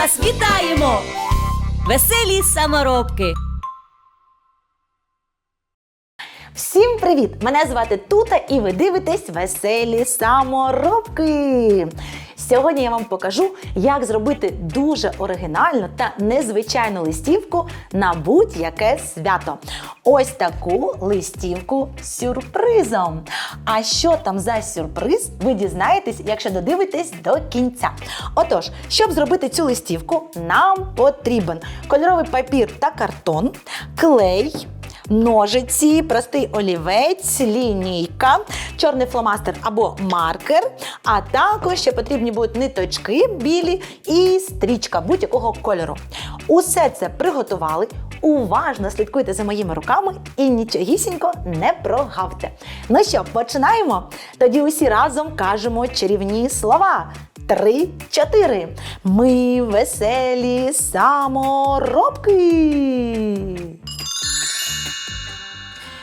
вас вітаємо, веселі саморобки. Всім привіт! Мене звати Тута і ви дивитесь веселі саморобки. Сьогодні я вам покажу, як зробити дуже оригінальну та незвичайну листівку на будь-яке свято. Ось таку листівку з сюрпризом. А що там за сюрприз, ви дізнаєтесь, якщо додивитесь до кінця. Отож, щоб зробити цю листівку, нам потрібен кольоровий папір та картон, клей ножиці, простий олівець, лінійка, чорний фломастер або маркер, а також ще потрібні будуть ниточки білі і стрічка будь-якого кольору. Усе це приготували. Уважно слідкуйте за моїми руками і нічогісінько не прогавте. Ну що, починаємо? Тоді усі разом кажемо чарівні слова. Три, чотири. Ми веселі саморобки.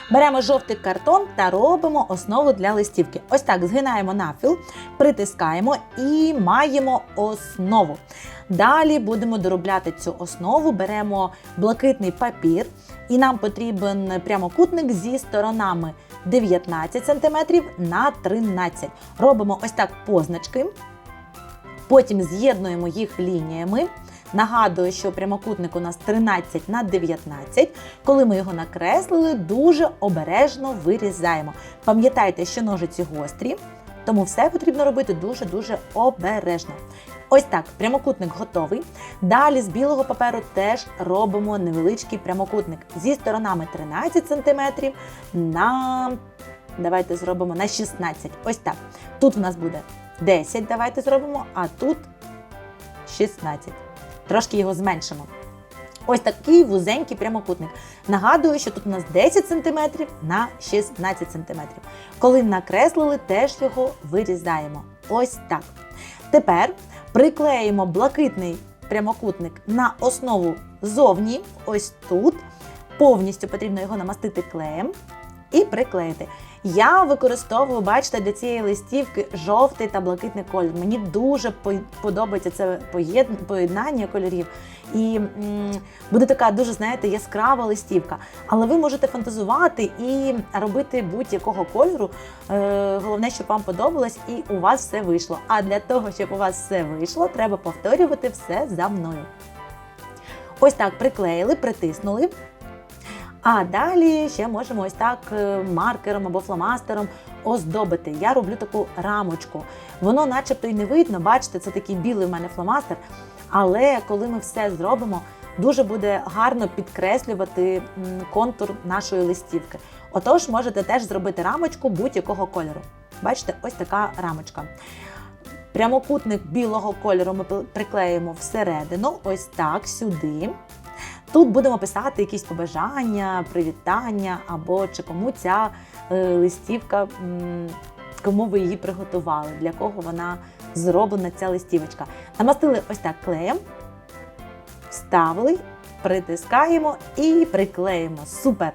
Беремо жовтий картон та робимо основу для листівки. Ось так згинаємо навпіл, притискаємо і маємо основу. Далі будемо доробляти цю основу, беремо блакитний папір, і нам потрібен прямокутник зі сторонами 19 см на 13 Робимо ось так позначки. Потім з'єднуємо їх лініями. Нагадую, що прямокутник у нас 13 на 19. Коли ми його накреслили, дуже обережно вирізаємо. Пам'ятайте, що ножиці гострі, тому все потрібно робити дуже-дуже обережно. Ось так, прямокутник готовий. Далі з білого паперу теж робимо невеличкий прямокутник зі сторонами 13 см на давайте зробимо на 16. Ось так. Тут у нас буде 10, давайте зробимо, а тут 16. Трошки його зменшимо. Ось такий вузенький прямокутник. Нагадую, що тут у нас 10 см на 16 см. Коли накреслили, теж його вирізаємо. Ось так. Тепер приклеїмо блакитний прямокутник на основу зовні, ось тут. Повністю потрібно його намастити клеєм і приклеїти. Я використовую, бачите, для цієї листівки жовтий та блакитний колір. Мені дуже подобається це поєднання кольорів. І буде така дуже, знаєте, яскрава листівка. Але ви можете фантазувати і робити будь-якого кольору. Е, головне, щоб вам подобалось і у вас все вийшло. А для того, щоб у вас все вийшло, треба повторювати все за мною. Ось так приклеїли, притиснули. А далі ще можемо ось так е, маркером або фломастером оздобити. Я роблю таку рамочку. Воно начебто й не видно, бачите, це такий білий в мене фломастер. Але коли ми все зробимо, дуже буде гарно підкреслювати контур нашої листівки. Отож, можете теж зробити рамочку будь-якого кольору. Бачите, ось така рамочка. Прямокутник білого кольору ми приклеїмо всередину, ось так, сюди. Тут будемо писати якісь побажання, привітання або чи кому ця е, листівка, кому ви її приготували, для кого вона зроблена ця листівочка. Намастили ось так клеєм, вставили, притискаємо і приклеїмо. Супер!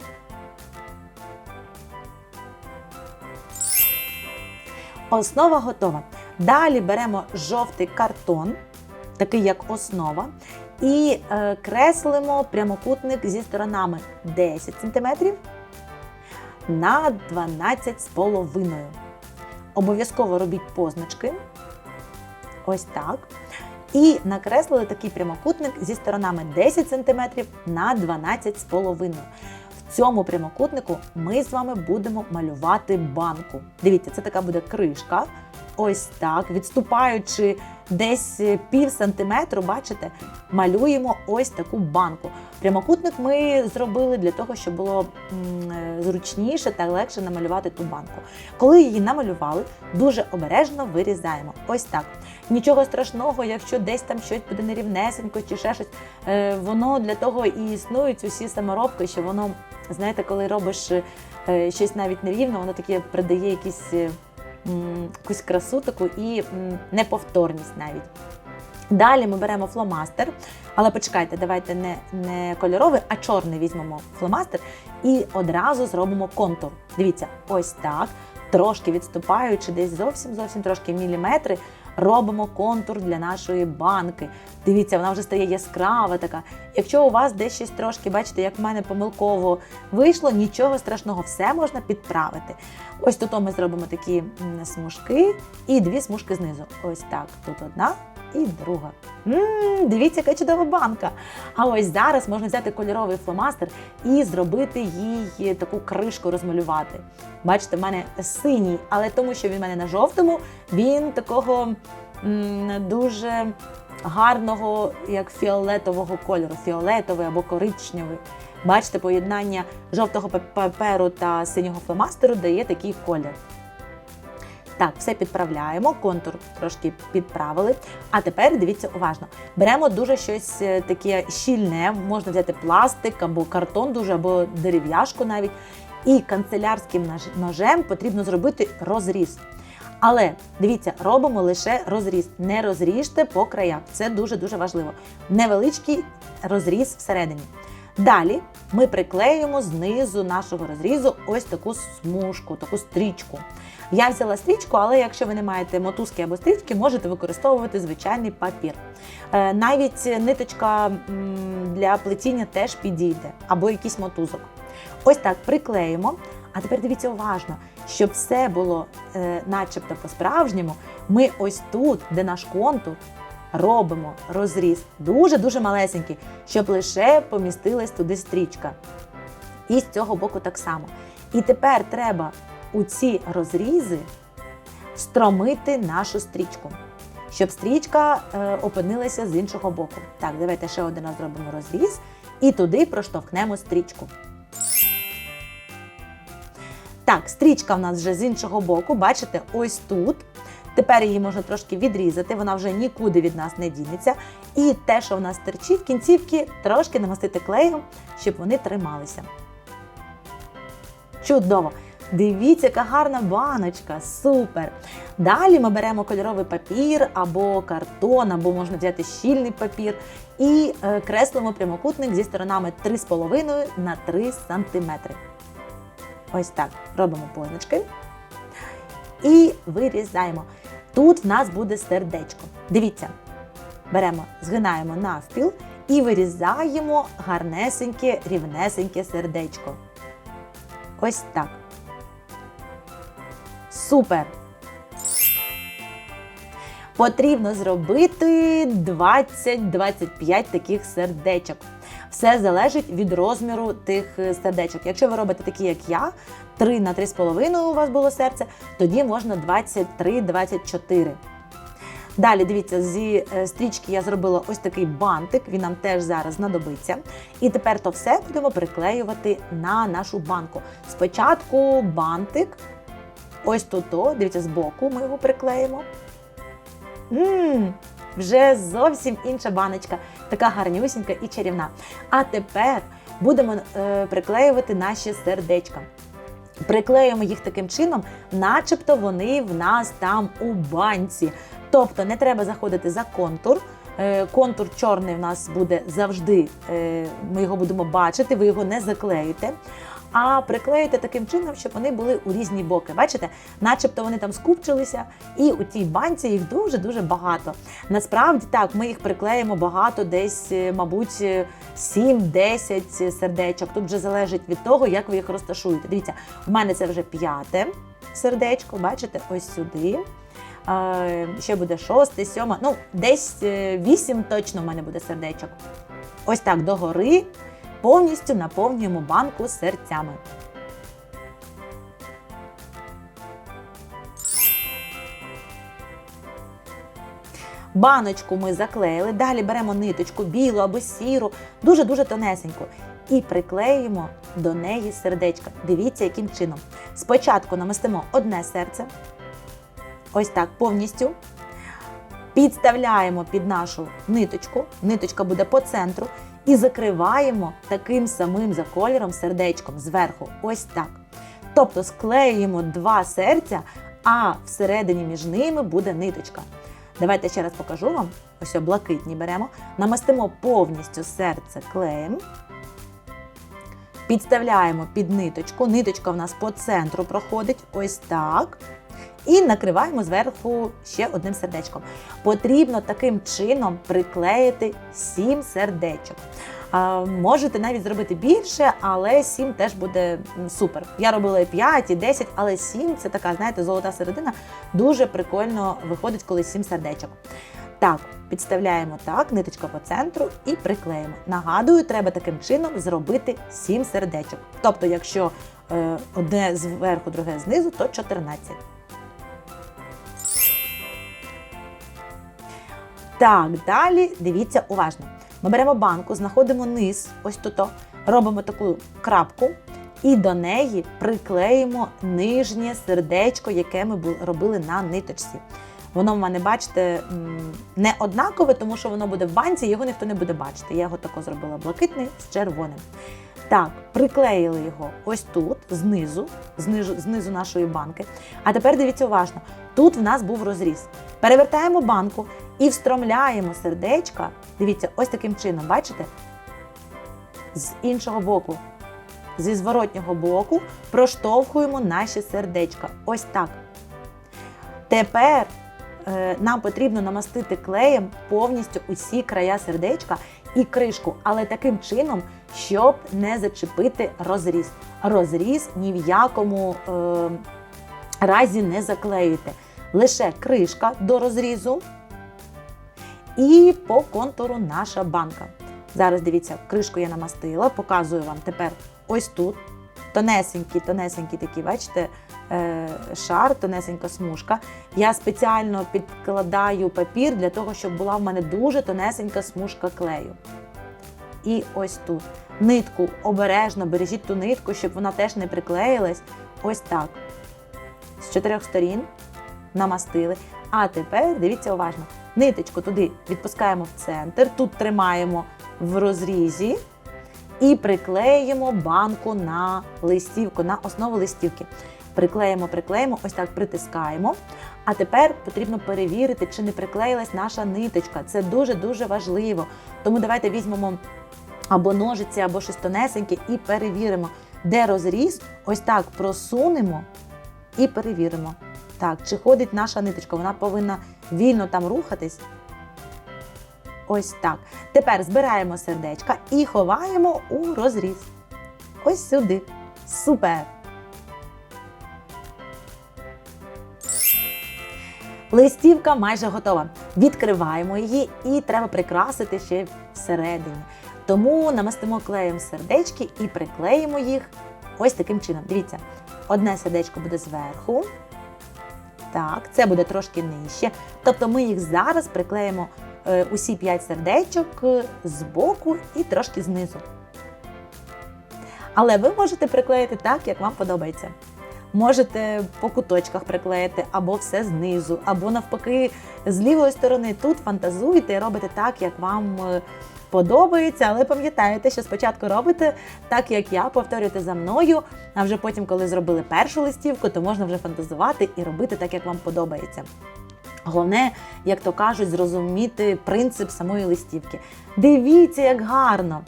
Основа готова. Далі беремо жовтий картон, такий як основа, і е, креслимо прямокутник зі сторонами 10 см на 12,5. Обов'язково робіть позначки. Ось так. І накреслили такий прямокутник зі сторонами 10 см на 12,5. В цьому прямокутнику ми з вами будемо малювати банку. Дивіться, це така буде кришка. Ось так, відступаючи десь пів сантиметру, бачите, малюємо ось таку банку. Прямокутник ми зробили для того, щоб було зручніше та легше намалювати ту банку. Коли її намалювали, дуже обережно вирізаємо. Ось так. Нічого страшного, якщо десь там щось буде нерівнесенько чи ще щось. Е, Воно для того і існують усі саморобки, що воно, знаєте, коли робиш е, щось навіть нерівно, воно таке придає якісь, е, якусь красу таку і неповторність навіть. Далі ми беремо фломастер, але почекайте, давайте не, не кольоровий, а чорний візьмемо фломастер і одразу зробимо контур. Дивіться, ось так, трошки відступаючи, десь зовсім зовсім трошки міліметри, робимо контур для нашої банки. Дивіться, вона вже стає яскрава така. Якщо у вас десь щось трошки, бачите, як в мене помилково вийшло, нічого страшного, все можна підправити. Ось тут ми зробимо такі смужки і дві смужки знизу. Ось так. Тут одна і друга. Мм, дивіться, яка чудова банка. А ось зараз можна взяти кольоровий фломастер і зробити їй таку кришку розмалювати. Бачите, в мене синій, але тому, що він в мене на жовтому, він такого м, дуже гарного, як фіолетового кольору, фіолетовий або коричневий. Бачите, поєднання жовтого паперу та синього фломастеру дає такий колір. Так, все підправляємо, контур трошки підправили. А тепер дивіться уважно. Беремо дуже щось е, таке щільне, можна взяти пластик або картон, дуже або дерев'яшку навіть. І канцелярським ножем потрібно зробити розріз. Але дивіться, робимо лише розріз. Не розріжте по краях. Це дуже-дуже важливо. Невеличкий розріз всередині. Далі ми приклеюємо знизу нашого розрізу ось таку смужку, таку стрічку. Я взяла стрічку, але якщо ви не маєте мотузки або стрічки, можете використовувати звичайний папір. Е, Навіть ниточка для плетіння теж підійде, або якийсь мотузок. Ось так приклеїмо. А тепер дивіться уважно, щоб все було е, начебто по-справжньому, ми ось тут, де наш контур, робимо розріз дуже-дуже малесенький, щоб лише помістилась туди стрічка. І з цього боку так само. І тепер треба у ці розрізи стромити нашу стрічку, щоб стрічка е, опинилася з іншого боку. Так, давайте ще один раз зробимо розріз і туди проштовхнемо стрічку. Так, стрічка в нас вже з іншого боку, бачите, ось тут. Тепер її можна трошки відрізати, вона вже нікуди від нас не дінеться. І те, що в нас терчить, кінцівки трошки намастити клеєм, щоб вони трималися. Чудово! Дивіться, яка гарна баночка, супер! Далі ми беремо кольоровий папір або картон, або можна взяти щільний папір і е, креслимо прямокутник зі сторонами 3,5 на 3 см. Ось так робимо позначки і вирізаємо. Тут в нас буде сердечко. Дивіться, беремо, згинаємо навпіл і вирізаємо гарнесеньке, рівнесеньке сердечко. Ось так. Супер! Потрібно зробити 20-25 таких сердечок. Все залежить від розміру тих е, сердечок. Якщо ви робите такі, як я, 3 на 3,5 у вас було серце, тоді можна 23-24. Далі, дивіться, зі е, стрічки я зробила ось такий бантик, він нам теж зараз знадобиться. І тепер то все будемо приклеювати на нашу банку. Спочатку бантик, ось тут, дивіться, збоку ми його приклеїмо. Мм, вже зовсім інша баночка, така гарнюсінька і чарівна. А тепер будемо е, приклеювати наші сердечка. Приклеюємо їх таким чином, начебто вони в нас там у банці. Тобто не треба заходити за контур. Е, Контур чорний в нас буде завжди, е, ми його будемо бачити, ви його не заклеїте. А приклеїте таким чином, щоб вони були у різні боки. Бачите, начебто вони там скупчилися, і у тій банці їх дуже-дуже багато. Насправді так, ми їх приклеїмо багато, десь, е, мабуть, е, 7-10 сердечок. Тут вже залежить від того, як ви їх розташуєте. Дивіться, в мене це вже п'яте сердечко, бачите, ось сюди. Е, Ще буде шосте, сьоме, ну, десь е, вісім точно в мене буде сердечок. Ось так догори повністю наповнюємо банку серцями. Баночку ми заклеїли, далі беремо ниточку білу або сіру, дуже-дуже тонесеньку, і приклеїмо до неї сердечко. Дивіться, яким чином. Спочатку намастимо одне серце, ось так повністю. Підставляємо під нашу ниточку, ниточка буде по центру, і закриваємо таким самим за кольором сердечком зверху. Ось так. Тобто склеюємо два серця, а всередині між ними буде ниточка. Давайте ще раз покажу вам. Ось блакитні беремо, намастимо повністю серце клеєм. Підставляємо під ниточку. Ниточка в нас по центру проходить, ось так. І накриваємо зверху ще одним сердечком. Потрібно таким чином приклеїти 7 сердечок. Можете навіть зробити більше, але 7 теж буде супер. Я робила і 5, і 10, але 7 це така, знаєте, золота середина. Дуже прикольно виходить, коли 7 сердечок. Так, підставляємо так, ниточка по центру і приклеїмо. Нагадую, треба таким чином зробити 7 сердечок. Тобто, якщо е, одне зверху, друге знизу, то 14. Так, далі дивіться уважно. Ми беремо банку, знаходимо низ, ось тут, робимо таку крапку, і до неї приклеїмо нижнє сердечко, яке ми робили на ниточці. Воно в мене, бачите, не однакове, тому що воно буде в банці, його ніхто не буде бачити. Я його тако зробила блакитний з червоним. Так, приклеїли його ось тут, знизу, знизу, знизу нашої банки. А тепер дивіться уважно. Тут в нас був розріз. Перевертаємо банку і встромляємо сердечка. Дивіться, ось таким чином, бачите? З іншого боку, зі зворотнього боку проштовхуємо наші сердечка. Ось так. Тепер е, нам потрібно намастити клеєм повністю усі края сердечка і кришку, але таким чином, щоб не зачепити розріз. Розріз ні в якому е, разі не заклеюйте. Лише кришка до розрізу і по контуру наша банка. Зараз дивіться, кришку я намастила, показую вам тепер ось тут. Тонесенький, тонесенький такий, бачите, е, шар, тонесенька смужка. Я спеціально підкладаю папір для того, щоб була в мене дуже тонесенька смужка клею. І ось тут. Нитку обережно бережіть ту нитку, щоб вона теж не приклеїлась. Ось так. З чотирьох сторін намастили. А тепер дивіться уважно. Ниточку туди відпускаємо в центр, тут тримаємо в розрізі і приклеїмо банку на листівку, на основу листівки. Приклеїмо, приклеїмо, ось так притискаємо. А тепер потрібно перевірити, чи не приклеїлась наша ниточка. Це дуже-дуже важливо. Тому давайте візьмемо або ножиці, або щось тонесеньке і перевіримо, де розріз. Ось так просунемо і перевіримо. Так, чи ходить наша ниточка, вона повинна вільно там рухатись. Ось так. Тепер збираємо сердечка і ховаємо у розріз. Ось сюди. Супер! Листівка майже готова. Відкриваємо її і треба прикрасити ще всередині. Тому намастимо клеєм сердечки і приклеїмо їх ось таким чином. Дивіться, одне сердечко буде зверху. Так, це буде трошки нижче. Тобто ми їх зараз приклеїмо е, усі 5 сердечок е, з боку і трошки знизу. Але ви можете приклеїти так, як вам подобається. Можете по куточках приклеїти або все знизу, або навпаки, з лівої сторони тут фантазуєте і робите так, як вам е, подобається. Але пам'ятаєте, що спочатку робите так, як я, повторюйте за мною. А вже потім, коли зробили першу листівку, то можна вже фантазувати і робити так, як вам подобається. Головне, як то кажуть, зрозуміти принцип самої листівки. Дивіться, як гарно!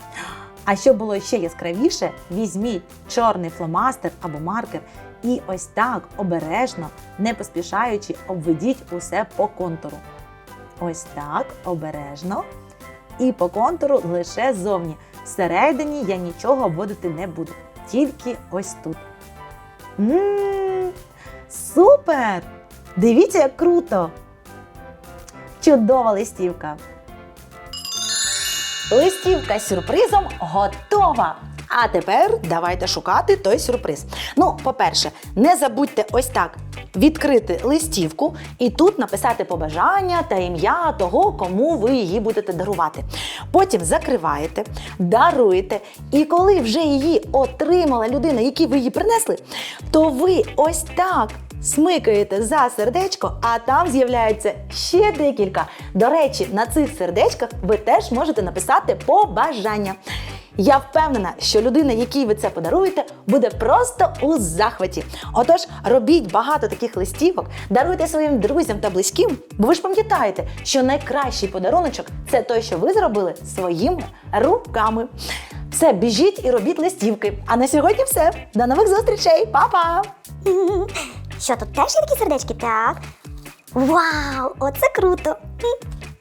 А щоб було ще яскравіше, візьміть чорний фломастер або маркер і ось так обережно, не поспішаючи, обведіть усе по контуру. Ось так, обережно. І по контуру лише ззовні. Всередині я нічого обводити не буду. Тільки ось тут. Ммм, супер! Дивіться, як круто! Чудова листівка! Листівка з сюрпризом готова. А тепер давайте шукати той сюрприз. Ну, по-перше, не забудьте ось так відкрити листівку і тут написати побажання та ім'я того, кому ви її будете дарувати. Потім закриваєте, даруєте, і коли вже її отримала людина, якій ви її принесли, то ви ось так смикаєте за сердечко, а там з'являється ще декілька. До речі, на цих сердечках ви теж можете написати побажання. Я впевнена, що людина, якій ви це подаруєте, буде просто у захваті. Отож, робіть багато таких листівок, даруйте своїм друзям та близьким, бо ви ж пам'ятаєте, що найкращий подаруночок це той, що ви зробили своїми руками. Все, біжіть і робіть листівки. А на сьогодні все. До нових зустрічей, Па-па! Що тут теж є такі сердечки? Так. Вау! Оце круто!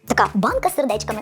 Така банка з сердечками.